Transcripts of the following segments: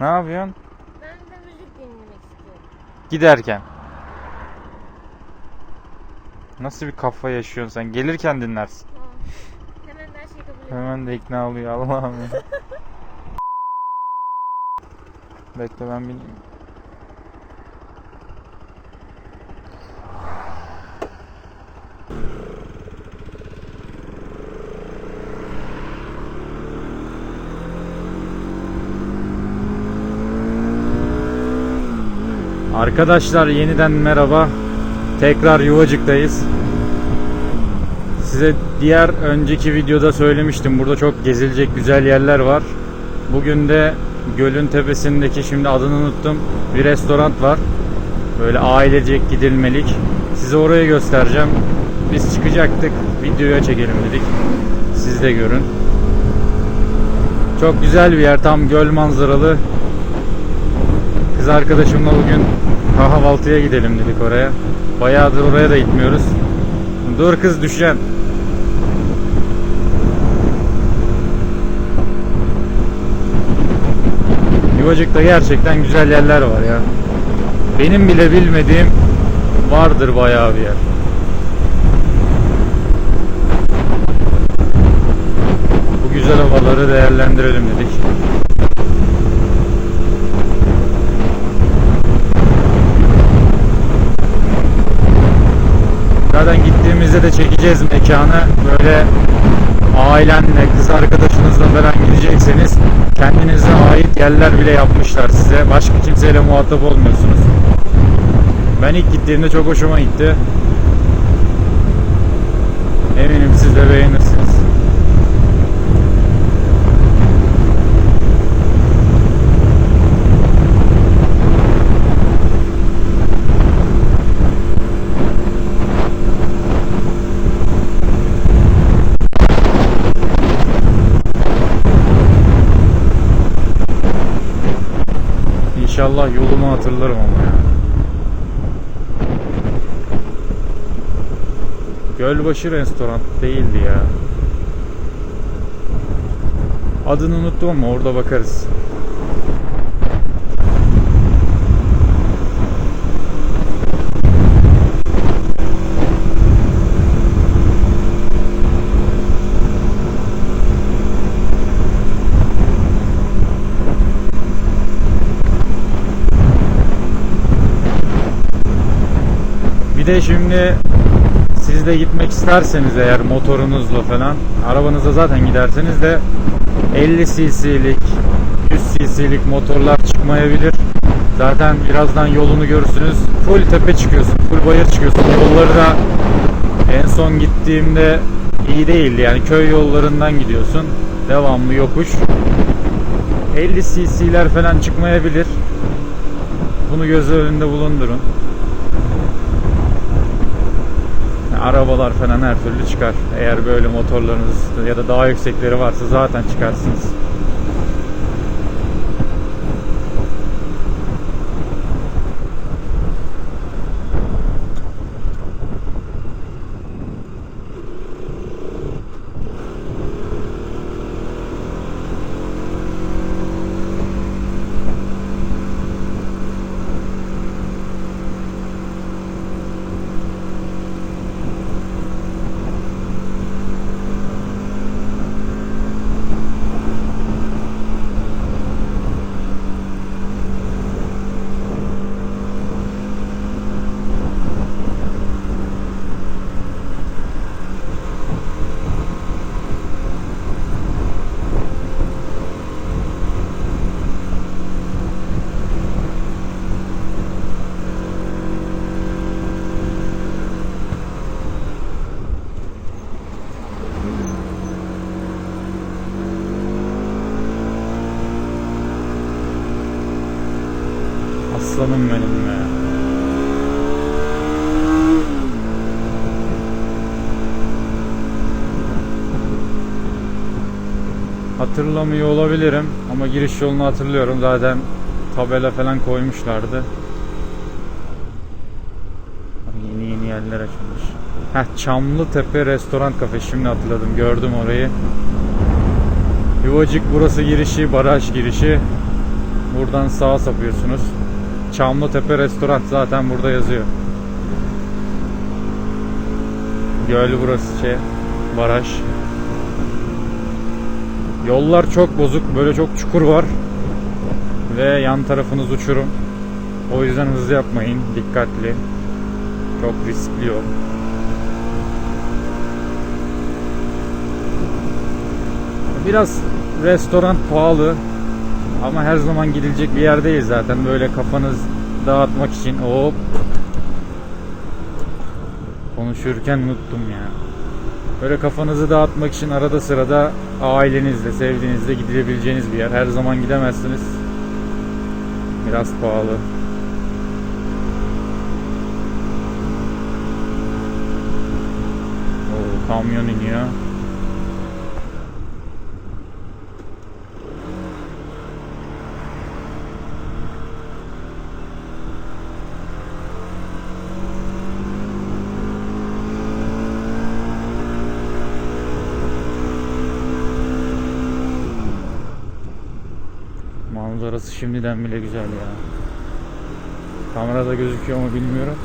Ne yapıyorsun? Ben de müzik dinlemek istiyorum. Giderken. Nasıl bir kafa yaşıyorsun sen? Gelirken dinlersin. Tamam. Hemen her şeyi kabul ediyorum. Hemen de ikna oluyor Allah'ım ya. Bekle ben bineyim. Arkadaşlar yeniden merhaba. Tekrar Yuvacık'tayız. Size diğer önceki videoda söylemiştim. Burada çok gezilecek güzel yerler var. Bugün de gölün tepesindeki şimdi adını unuttum. Bir restoran var. Böyle ailecek gidilmelik. Size orayı göstereceğim. Biz çıkacaktık. Videoya çekelim dedik. Siz de görün. Çok güzel bir yer. Tam göl manzaralı. Kız arkadaşımla bugün kahvaltıya gidelim dedik oraya. Bayağıdır oraya da gitmiyoruz. Dur kız düşen. Yuvacık'ta gerçekten güzel yerler var ya. Benim bile bilmediğim vardır bayağı bir yer. Bu güzel havaları değerlendirelim dedik. Zaten de çekeceğiz mekanı. Böyle ailenle, kız arkadaşınızla falan gidecekseniz kendinize ait yerler bile yapmışlar size. Başka kimseyle muhatap olmuyorsunuz. Ben ilk gittiğimde çok hoşuma gitti. Eminim siz de beğenirsiniz. Hatırlarım ama ya. Gölbaşı restoran değildi ya. Adını unuttum ama orada bakarız. De şimdi siz de gitmek isterseniz eğer motorunuzla falan arabanızda zaten giderseniz de 50 cc'lik 100 cc'lik motorlar çıkmayabilir. Zaten birazdan yolunu görürsünüz. Full tepe çıkıyorsun. Full bayır çıkıyorsun. Yolları da en son gittiğimde iyi değildi. Yani köy yollarından gidiyorsun. Devamlı yokuş. 50 cc'ler falan çıkmayabilir. Bunu göz önünde bulundurun. Arabalar falan her türlü çıkar. Eğer böyle motorlarınız ya da daha yüksekleri varsa zaten çıkarsınız. Aslanım benim be. Hatırlamıyor olabilirim ama giriş yolunu hatırlıyorum. Zaten tabela falan koymuşlardı. Yeni yeni yerler açılmış. Heh, Çamlıtepe Restoran Kafe. Şimdi hatırladım. Gördüm orayı. Yuvacık burası girişi, baraj girişi. Buradan sağa sapıyorsunuz. Çamlıtepe Restoran zaten burada yazıyor. Göl burası şey, baraj. Yollar çok bozuk, böyle çok çukur var. Ve yan tarafınız uçurum. O yüzden hızlı yapmayın, dikkatli. Çok riskli yol. Biraz restoran pahalı ama her zaman gidilecek bir yer değil zaten. Böyle kafanız dağıtmak için hop konuşurken unuttum ya. Böyle kafanızı dağıtmak için arada sırada ailenizle, sevdiğinizle gidilebileceğiniz bir yer. Her zaman gidemezsiniz. Biraz pahalı. Oo, kamyon iniyor. Manzarası şimdiden bile güzel ya. Kamerada gözüküyor mu bilmiyorum.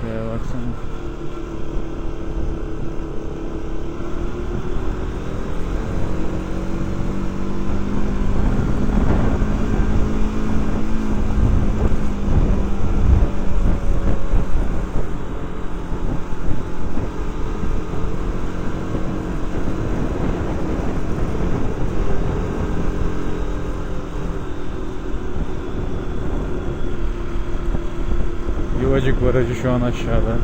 Şuraya baksana. Yuvacık Barajı şu an aşağıda.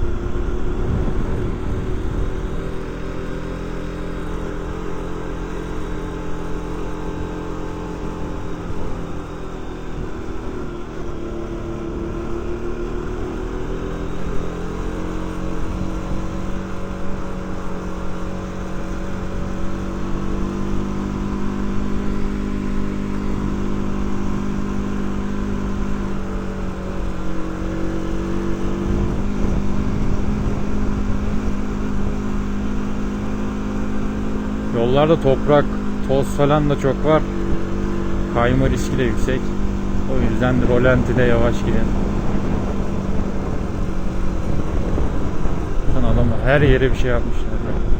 Yollarda toprak, toz falan da çok var. Kayma riski de yüksek. O yüzden rolantide yavaş gidin. Bakın adamlar her yere bir şey yapmışlar. ya.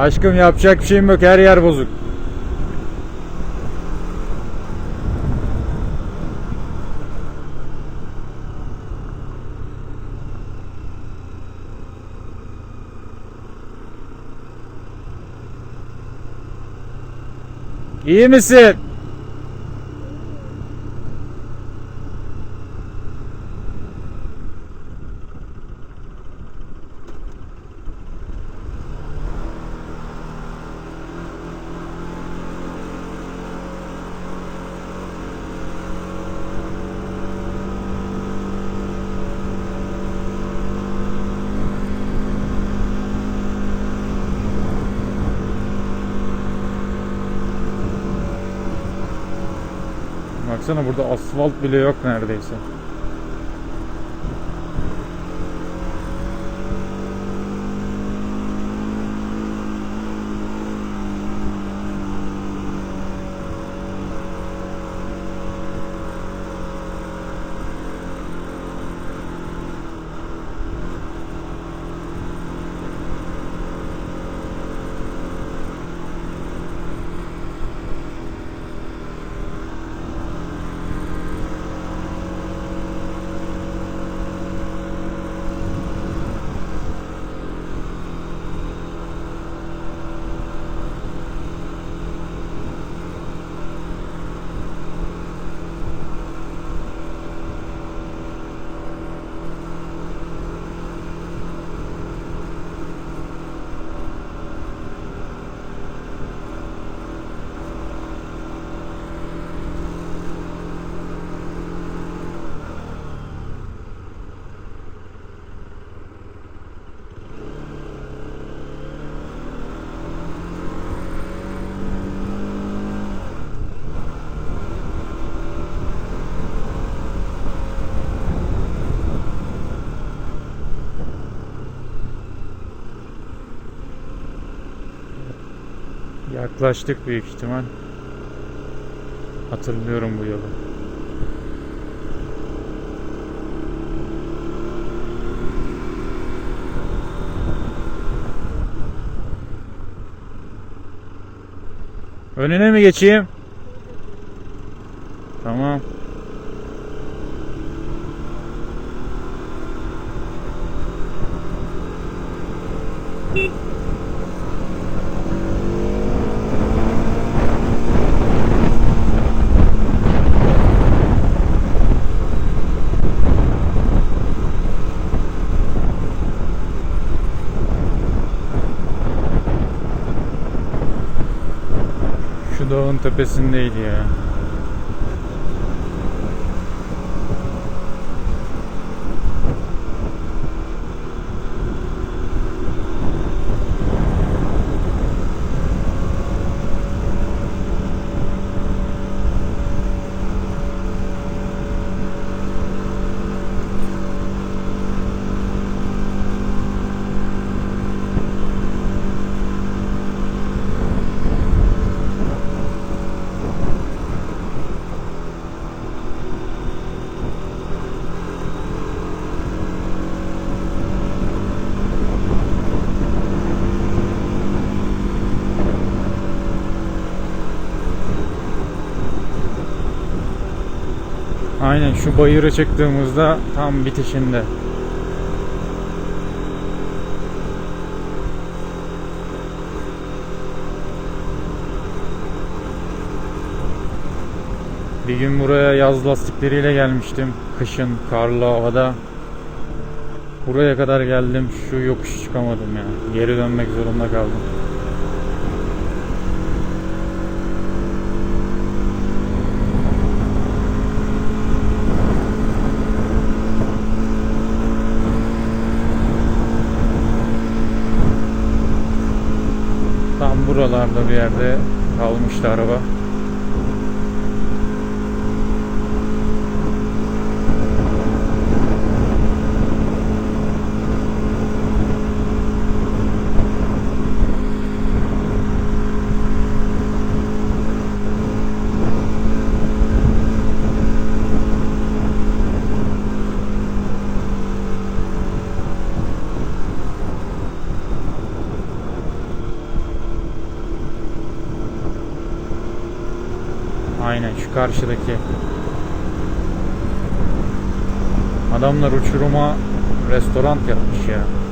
Aşkım yapacak bir şeyim yok. Her yer bozuk. İyi misin? Baksana burada asfalt bile yok neredeyse. Yaklaştık büyük ihtimal. Hatırlıyorum bu yolu. Önüne mi geçeyim? Tamam. Şu dağın tepesindeydi ya. Aynen şu bayıra çıktığımızda tam bitişinde. Bir gün buraya yaz lastikleriyle gelmiştim. Kışın karlı havada. Buraya kadar geldim. Şu yokuş çıkamadım ya. Geri dönmek zorunda kaldım. Buralarda bir yerde kalmıştı araba. Aynen şu karşıdaki. Adamlar uçuruma restoran yapmış ya.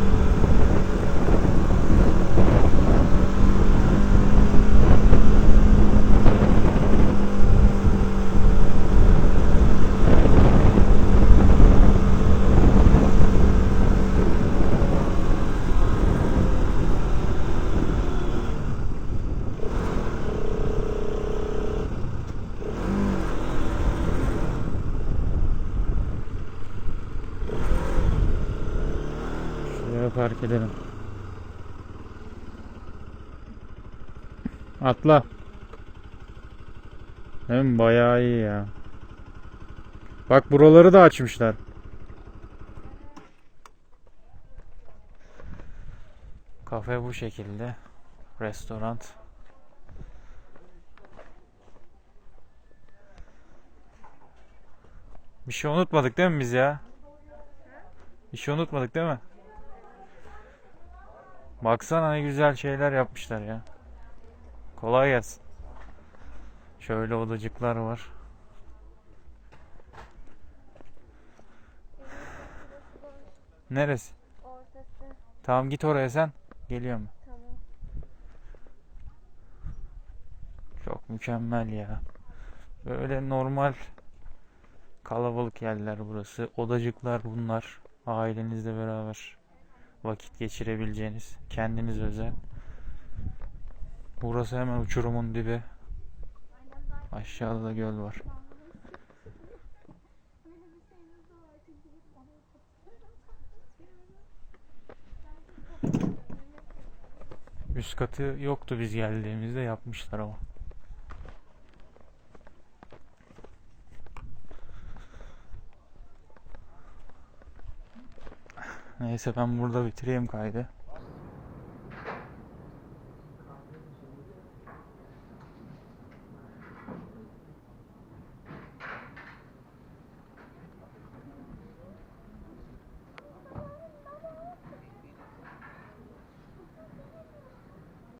Park edelim. Atla. Hem bayağı iyi ya. Bak buraları da açmışlar. Kafe bu şekilde. Restoran. Bir şey unutmadık değil mi biz ya? Bir şey unutmadık değil mi? Baksana ne güzel şeyler yapmışlar ya. Kolay gelsin. Şöyle odacıklar var. Neresi? Ortası. Tamam git oraya sen. Geliyorum. Tamam. Çok mükemmel ya. Böyle normal kalabalık yerler burası. Odacıklar bunlar. Ailenizle beraber vakit geçirebileceğiniz, kendiniz özel. Burası hemen uçurumun dibi. Aşağıda da göl var. Üst katı yoktu biz geldiğimizde yapmışlar ama. Neyse ben burada bitireyim kaydı.